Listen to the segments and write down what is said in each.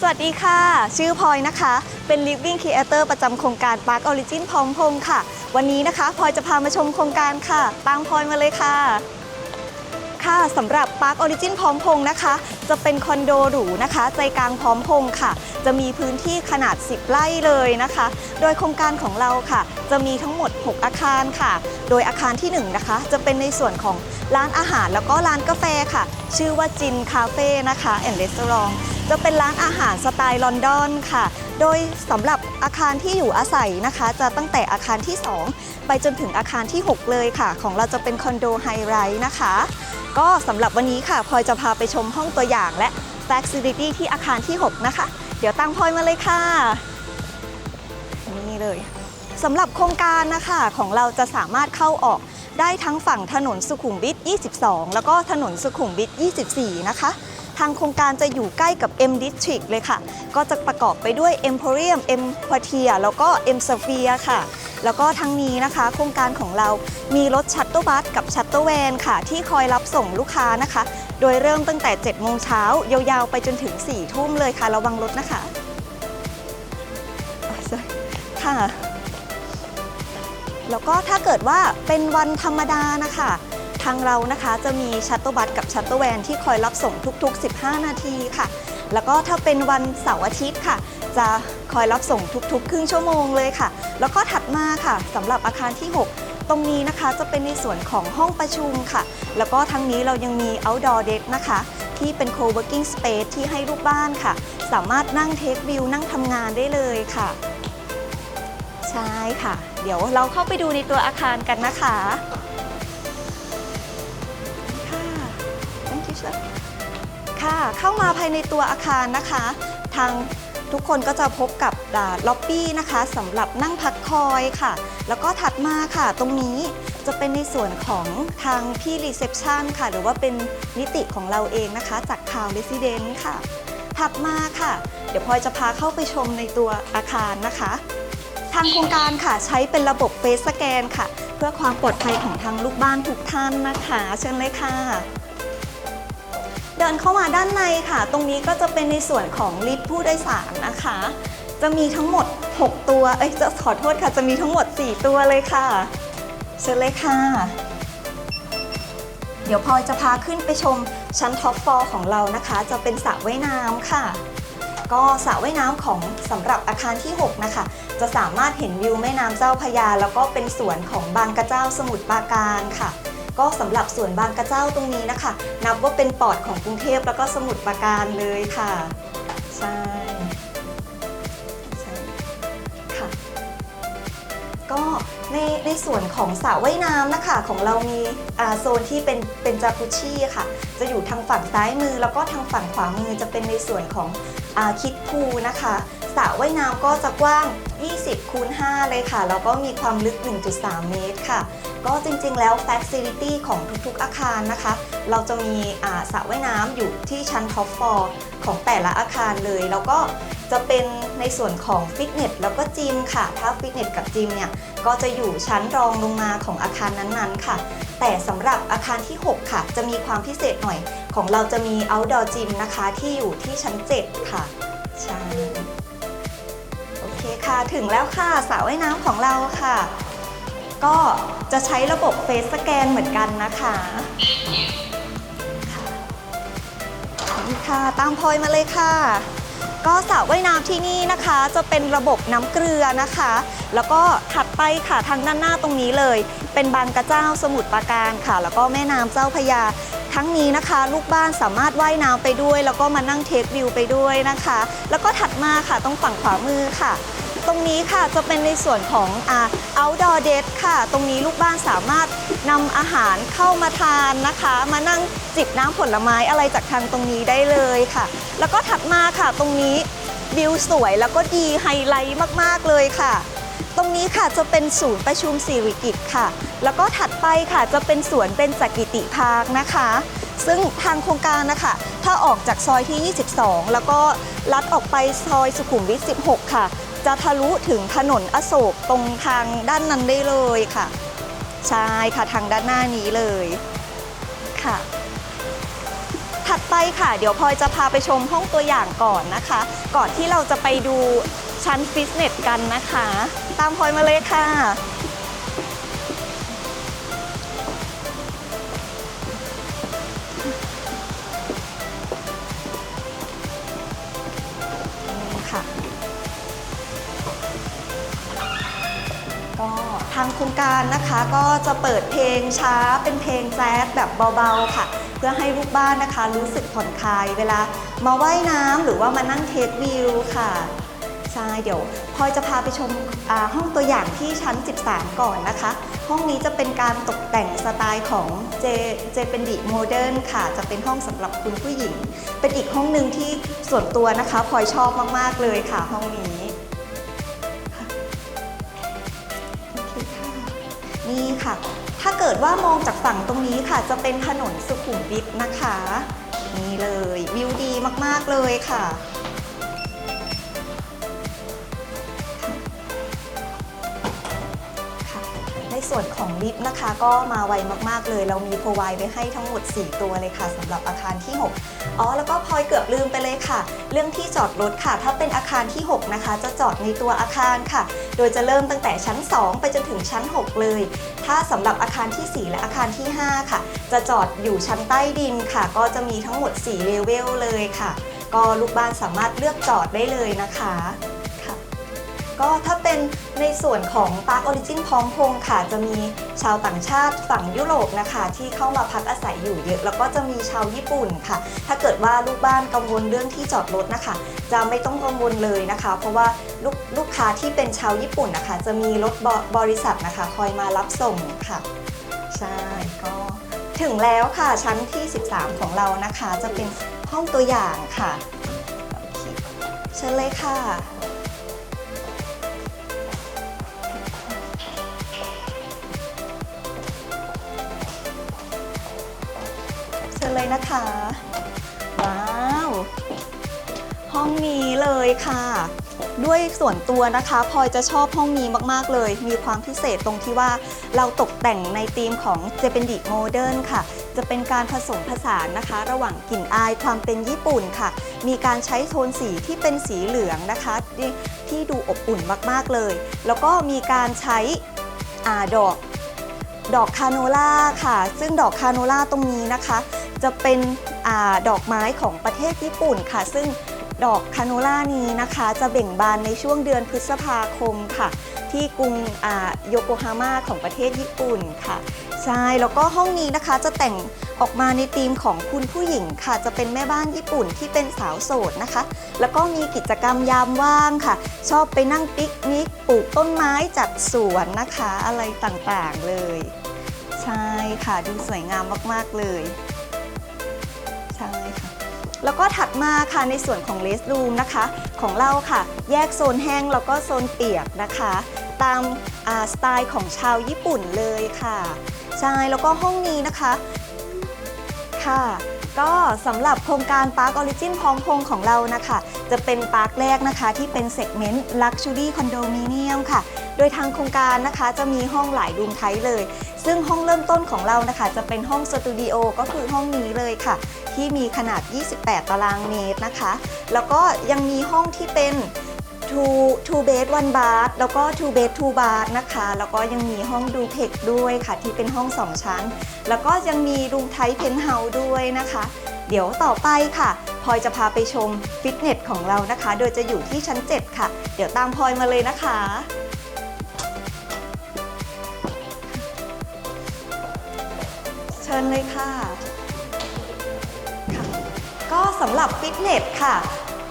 สวัสดีค่ะ ชื่อพลอยนะคะ เป็น Living Creator ประจำโครงการ Park Origin พร้อมพงค่ะ วันนี้นะคะพลอยจะพามาชมโครงการค่ะ ตามพลอยมาเลยค่ะ ค่ะสำหรับ Park Origin พร้อมพงษ์นะคะ จะเป็นคอนโดหรูนะคะ ใจกลางพร้อมพงษ์ค่ะ จะมีพื้นที่ขนาด 10 ไร่เลยนะคะ โดยโครงการของเราค่ะ จะมีทั้งหมด 6 อาคารค่ะ โดยอาคารที่1นะคะ จะเป็นในส่วนของร้านอาหารแล้วก็ร้านกาแฟค่ะ ชื่อว่าจินคาเฟ่นะคะแอนด์รีสอร์ทจะเป็นร้านอาหารสไตล์ลอนดอนค่ะ โดยสำหรับอาคารที่อยู่อาศัยนะคะ จะตั้งแต่อาคารที่ 2 ไปจนถึงอาคารที่ 6 เลยค่ะ ของเราจะเป็นคอนโดไฮไรท์นะคะ ก็สำหรับวันนี้ค่ะพลอยจะพาไปชมห้องตัวอย่างและ Facility ที่อาคารที่ 6 นะคะ เดี๋ยวตั้งพลอยมาเลยค่ะ นี่เลยสำหรับโครงการนะคะของเราจะสามารถเข้าออกได้ทั้งฝั่งถนนสุขุมวิท 22 แล้วก็ถนนสุขุมวิท 24 นะคะ ทางโครงการจะอยู่ใกล้กับ M District เลยค่ะ ก็จะประกอบไปด้วย Emporium M Quartier แล้วก็ M Sphere ค่ะ แล้วก็ทั้งนี้นะคะ โครงการของเรามีรถชัตเตอร์บัสกับชัตเตอร์แวนค่ะ ที่คอยรับส่งลูกค้านะคะ โดยเริ่มตั้งแต่7โมงเช้ายาวๆ ไปจนถึง4ทุ่มเลยค่ะ ระวังรถนะคะค่ะแล้วก็ถ้าเกิดว่าเป็นวันธรรมดานะคะ ทางเรานะคะจะมีชัตเตอร์บัสกับชัตเตอร์แวนที่คอยรับส่งทุกๆ 15 นาทีค่ะ แล้วก็ถ้าเป็นวันเสาร์อาทิตย์ค่ะ จะ อยรับส่งทุกๆ ครึ่งชั่วโมงเลยค่ะ แล้วก็ถัดมาค่ะสำหรับอาคารที่ 6 ตรงนี้นะคะจะเป็นในส่วนของห้องประชุมค่ะ แล้วก็ทั้งนี้เรายังมี outdoor desk นะคะ ที่เป็น co-working space ที่ให้ลูกบ้านค่ะ สามารถนั่งเทควิวนั่งทำงานได้เลยค่ะ ใช่ค่ะ เดี๋ยวเราเข้าไปดูในตัวอาคารกันนะคะค่ะ thank you sir ค่ะ เข้ามาภายในตัวอาคารนะคะ ทาง ทุกคนก็จะพบกับล็อบบี้นะคะสำหรับนั่งพักคอยค่ะ แล้วก็ถัดมาค่ะ ตรงนี้จะเป็นในส่วนของทางพี่รีเซพชันค่ะ หรือว่าเป็นนิติของเราเองนะคะ จากทาวเรสซิเดนต์ค่ะ ถัดมาค่ะ เดี๋ยวพลอยจะพาเข้าไปชมในตัวอาคารนะคะ ทางโครงการค่ะใช้เป็นระบบเฟสสแกนค่ะ เพื่อความปลอดภัยของทางลูกบ้านทุกท่านนะคะ เชิญเลยค่ะ ดินเข้ามาด้านในค่ะ ตรงนี้ก็จะเป็นในส่วนของลิฟต์ผู้โดยสารนะคะ จะมีทั้งหมด 6 ตัว เอ้ยจะขอโทษค่ะ จะมีทั้งหมด 4 ตัวเลยค่ะ เชิญเลยค่ะ เดี๋ยวพลอยจะพาขึ้นไปชมชั้นท็อปฟอร์ของเรานะคะ จะเป็นสระว่ายน้ำค่ะ ก็สระว่ายน้ำของสำหรับอาคารที่ 6 นะคะ จะสามารถเห็นวิวแม่น้ำเจ้าพยา แล้วก็เป็นสวนของบางกระเจ้าสมุทรปราการค่ะ ก็สำหรับสวนบางกระเจ้าตรงนี้นะคะ นับว่าเป็นปอดของกรุงเทพแล้วก็สมุทรปราการเลยค่ะใช่ใช่ค่ะ ก็ในในส่วนของสระว่ายน้ำนะคะของเรามีโซนที่เป็นเป็นจากุชี่ค่ะ จะอยู่ทางฝั่งซ้ายมือ แล้วก็ทางฝั่งขวามือจะเป็นในส่วนของอคิดพูนะคะสระว่ายน้ำก็จะกว้าง 20คูณ5เลยค่ะ แล้วก็มีความลึก 1.3 เมตรค่ะ ก็จริงๆ แล้ว Facility ของทุกๆอาคารนะคะ เราจะมีอาสระว่ายน้ำอยู่ที่ชั้นท็อปฟอร์ของแต่ละอาคารเลย แล้วก็จะเป็นในส่วนของฟิตเนสแล้วก็จิมค่ะ ถ้าฟิตเนสกับจิมเนี่ย ก็จะอยู่ชั้นรองลงมาของอาคารนั้นๆ ค่ะ แต่สำหรับอาคารที่ 6 ค่ะ จะมีความพิเศษหน่อย ของเราจะมี outdoor gym นะคะที่อยู่ที่ชั้น 7 ค่ะ ใช่ โอเคค่ะ ถึงแล้วค่ะสระว่ายน้ำของเราค่ะ ก็จะใช้ระบบเฟสสแกนเหมือนกันนะคะค่ะนี่ค่ะ ตามพลอยมาเลยค่ะ ก็สระว่ายน้ำที่นี่นะคะ จะเป็นระบบน้ำเกลือนะคะ แล้วก็ถัดไปค่ะทางด้านหน้าตรงนี้เลย เป็นบางกระเจ้าสมุทรปราการค่ะ แล้วก็แม่น้ำเจ้าพยาทั้งนี้นะคะ ลูกบ้านสามารถว่ายน้ำไปด้วย แล้วก็มานั่งเทควิวไปด้วยนะคะ แล้วก็ถัดมาค่ะตรงฝั่งขวามือค่ะ ตรงนี้ค่ะจะเป็นในส่วนของอ่า outdoor desk ค่ะ ตรงนี้ลูกบ้านสามารถนำอาหารเข้ามาทานนะคะ มานั่งจิบน้ำผลไม้อะไรจากทางตรงนี้ได้เลยค่ะ แล้วก็ถัดมาค่ะตรงนี้วิวสวยแล้วก็ดีไฮไลท์มากๆเลยค่ะ ตรงนี้ค่ะจะเป็นศูนย์ประชุมสิริกิตค่ะ แล้วก็ถัดไปค่ะจะเป็นสวนเป็นจักกิติพาร์คนะคะ ซึ่งทางโครงการนะคะถ้าออกจากซอยที่ 22 แล้วก็ลัดออกไปซอยสุขุมวิท 16 ค่ะ จะทะลุถึงถนนอโศกตรงทางด้านนั้นได้เลยค่ะ ใช่ค่ะทางด้านหน้านี้เลยค่ะ ถัดไปค่ะ เดี๋ยวพลอยจะพาไปชมห้องตัวอย่างก่อนนะคะ ก่อนที่เราจะไปดูชั้นฟิตเนสกันนะคะ ตามพลอยมาเลยค่ะ ทางโครงการนะคะก็จะเปิดเพลงช้าเป็นเพลงแจ๊สแบบเบาๆค่ะ เพื่อให้ลูกบ้านนะคะ รู้สึกผ่อนคลายเวลามาว่ายน้ำหรือว่ามานั่งเทควิวค่ะใช่เดี๋ยวพลอยจะพาไปชมห้องตัวอย่างที่ชั้น 13 ก่อนนะคะ ห้องนี้จะเป็นการตกแต่งสไตล์ของเจเจเป็นดิโมเดิร์นค่ะ จะเป็นห้องสำหรับคุณผู้หญิง เป็นอีกห้องหนึ่งที่ส่วนตัวนะคะพลอยชอบมาก ๆ เลยค่ะห้องนี้ นี่ค่ะ ถ้าเกิดว่ามองจากฝั่งตรงนี้ค่ะ จะเป็นถนนสุขุมวิทนะคะ นี่เลยวิวดีมากๆเลยค่ะ ในส่วนของลิฟต์นะคะ ก็มาไวมากๆเลย เรามีโปรไวไว้ให้ทั้งหมด 4 ตัวเลยค่ะสำหรับอาคารที่ 6 อ๋อ แล้วก็พลอยเกือบลืมไปเลยค่ะ เรื่องที่จอดรถค่ะ ถ้าเป็นอาคารที่ 6 นะคะ จะจอดในตัวอาคารค่ะ โดยจะเริ่มตั้งแต่ชั้น 2 ไปจนถึงชั้น 6 เลย ถ้าสำหรับอาคารที่ 4 และอาคารที่ 5 ค่ะ จะจอดอยู่ชั้นใต้ดินค่ะ ก็จะมีทั้งหมด4เลเวลเลยค่ะ ก็ลูกบ้านสามารถเลือกจอดได้เลยนะคะ ก็ถ้าเป็นในส่วนของ Park Origin พร้อมพงค่ะ จะมีชาวต่างชาติฝั่งยุโรปนะคะ ที่เข้ามาพักอาศัยอยู่เยอะ แล้วก็จะมีชาวญี่ปุ่นค่ะ ถ้าเกิดว่าลูกบ้านกังวลเรื่องที่จอดรถนะคะ จะไม่ต้องกังวลเลยนะคะ เพราะว่าลูกลูกค้าที่เป็นชาวญี่ปุ่นนะคะ จะมีรถบบริษัทนะคะ คอยมารับส่งค่ะ ใช่ก็ถึงแล้วค่ะชั้นที่ 13 ของเรานะคะ จะเป็นห้องตัวอย่างค่ะเชิญเลยค่ะ เลยนะคะ ว้าว ห้องนี้เลยค่ะ ด้วยส่วนตัวนะคะพลอยจะชอบห้องนี้มากๆเลย มีความพิเศษตรงที่ว่าเราตกแต่งในธีมของเจเปนดิโมเดิร์นค่ะ จะเป็นการผสมผสานนะคะ ระหว่างกลิ่นอายความเป็นญี่ปุ่นค่ะ มีการใช้โทนสีที่เป็นสีเหลืองนะคะที่ที่ดูอบอุ่นมากๆเลย แล้วก็มีการใช้อาดอกดอกคาโนล่าค่ะ ซึ่งดอกคาโนล่าตรงนี้นะคะ จะเป็นอดอกไม้ของประเทศญี่ปุ่นค่ะ ซึ่งดอกคาโนล่านี้นะคะ จะเบ่งบานในช่วงเดือนพฤษภาคมค่ะ ที่กรุงโยโกฮาม่าของประเทศญี่ปุ่นค่ะใช่แล้วก็ห้องนี้นะคะจะแต่งออกมาในธีมของคุณผู้หญิงค่ะ จะเป็นแม่บ้านญี่ปุ่นที่เป็นสาวโสดนะคะ แล้วก็มีกิจกรรมยามว่างค่ะ ชอบไปนั่งปิกนิกปลูกต้นไม้จัดสวนนะคะ อะไรต่างๆเลย ใช่ค่ะดูสวยงามมากๆเลย แล้วก็ถัดมาค่ะในส่วนของเลส o ูมนะคะ ของเราค่ะ แยกโซนแห้งแล้วก็โซนเปียกนะคะ ตามาสไตล์ของชาวญี่ปุ่นเลยค่ะใช่แล้วก็ห้องนี้นะคะค่ะ ก็สำหรับโครงการ Park Origin พร้อมพงของเรานะคะ จะเป็นปาร์คแรกนะคะที่เป็นเซกเมนต์ Luxury Condominium ค่ะ โดยทางโครงการนะคะจะมีห้องหลายรูมไทป์เลย ซึ่งห้องเริ่มต้นของเรานะคะ จะเป็นห้องสตูดิโอก็คือห้องนี้เลยค่ะ ที่มีขนาด 28 ตารางเมตรนะคะ แล้วก็ยังมีห้องที่เป็น two two bed one bath แล้วก็ two bed two bath นะคะ แล้วก็ยังมีห้องดูเพกด้วยค่ะ ที่เป็นห้อง 2 ชั้น แล้วก็ยังมีรูมไทป์เพนท์เฮาส์ด้วยนะคะ เดี๋ยวต่อไปค่ะพลอยจะพาไปชมฟิตเนสของเรานะคะ โดยจะอยู่ที่ชั้น 7 ค่ะ เดี๋ยวตามพลอยมาเลยนะคะ เชิญเลยค่ะค่ะ ก็สำหรับฟิตเนสค่ะ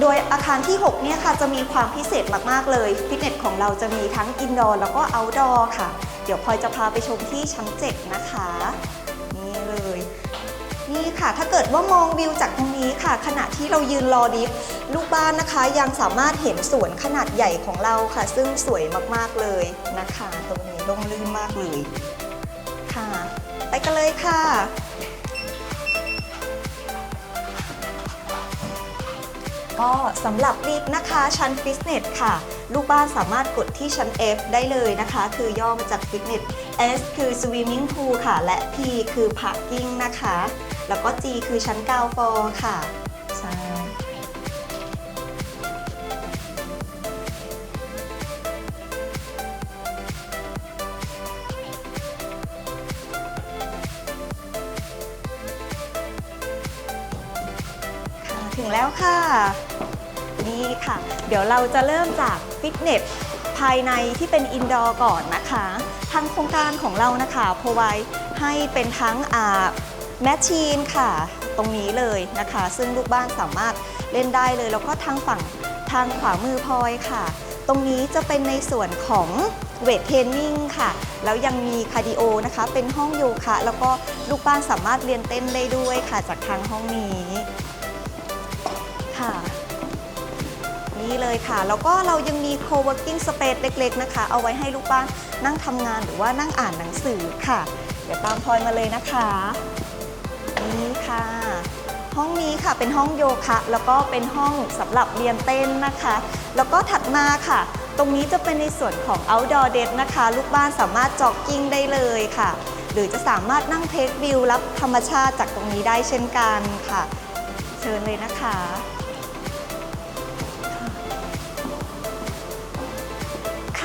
โดยอาคารที่ 6 เนี่ยค่ะ จะมีความพิเศษมาก ๆ เลย ฟิตเนสของเราจะมีทั้งอินดอร์แล้วก็เอาท์ดอร์ค่ะ เดี๋ยวพลอยจะพาไปชมที่ชั้น 7 นะคะ นี่เลย นี่ค่ะถ้าเกิดว่ามองวิวจากตรงนี้ค่ะ ขณะที่เรายืนรอดิฟต์ลูกบ้านนะคะ ยังสามารถเห็นสวนขนาดใหญ่ของเราค่ะ ซึ่งสวยมากๆเลยนะคะ ตรงนี้ร่มรื่นมากเลยค่ะ ไปกันเลยค่ะ ก็สำหรับลิฟต์นะคะ ชั้นฟิตเนสค่ะ ลูกบ้านสามารถกดที่ชั้น F ได้เลยนะคะ คือย่อมาจากฟิตเนส S คือ swimming pool ค่ะ และ P คือ parking นะคะ แล้วก็ G คือชั้นกาวฟอค่ะใช่ แล้วค่ะ นี่ค่ะ เดี๋ยวเราจะเริ่มจากฟิตเนสภายในที่เป็นอินดอร์ก่อนนะคะ ทางโครงการของเรานะคะพรไวให้เป็นทั้งอาแมชชีนค่ะ ตรงนี้เลยนะคะ ซึ่งลูกบ้านสามารถเล่นได้เลย แล้วก็ทางฝั่งทางขวามือพลอยค่ะ ตรงนี้จะเป็นในส่วนของเวทเทรนนิ่งค่ะ แล้วยังมีคาร์ดิโอนะคะ เป็นห้องโยคะ แล้วก็ลูกบ้านสามารถเรียนเต้นได้ด้วยค่ะ จากทางห้องนี้ ค่ะ นี่เลยค่ะ แล้วก็เรายังมี co-working space เล็กๆ นะคะ เอาไว้ให้ลูกบ้านนั่งทำงานหรือว่านั่งอ่านหนังสือค่ะ เดี๋ยวตามพลอยมาเลยนะคะ นี่ค่ะ ห้องนี้ค่ะเป็นห้องโยคะ แล้วก็เป็นห้องสำหรับเรียนเต้นนะคะ แล้วก็ถัดมาค่ะ ตรงนี้จะเป็นในส่วนของ outdoor desk นะคะ ลูกบ้านสามารถจ็อกกิ้งได้เลยค่ะ หรือจะสามารถนั่งเทควิวรับธรรมชาติจากตรงนี้ได้เช่นกันค่ะ เชิญเลยนะคะ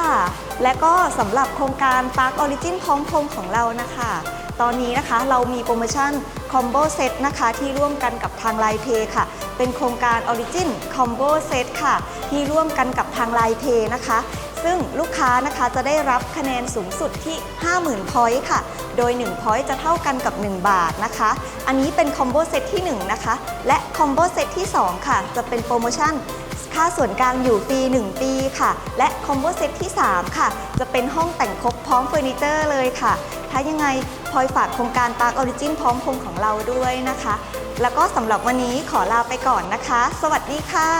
ค่ะ และก็สำหรับโครงการ Park Origin พร้อมพงของเรานะคะ ตอนนี้นะคะเรามีโปรโมชั่น Combo Set นะคะที่ร่วมกันกับทาง Line Pay ค่ะ เป็นโครงการ Origin Combo Set ค่ะ ที่ร่วมกันกับทาง Line Pay นะคะซึ่งลูกค้านะคะจะได้รับคะแนนสูงสุดที่ 50,000 point ค่ะ โดย1 point จะเท่ากันกับ 1 บาทนะคะ อันนี้เป็น Combo Set ที่ 1 นะคะ และ Combo Set ที่ 2 ค่ะ จะเป็นโปรโมชั่น ค่าส่วนกลางอยู่ฟรี 1 ปีค่ะ และคอมโบเซตที่ 3 ค่ะ จะเป็นห้องแต่งครบพร้อมเฟอร์นิเจอร์เลยค่ะ ถ้ายังไงพลอยฝากโครงการปาร์คออริจินพร้อมพงของเราด้วยนะคะ แล้วก็สำหรับวันนี้ขอลาไปก่อนนะคะ สวัสดีค่ะ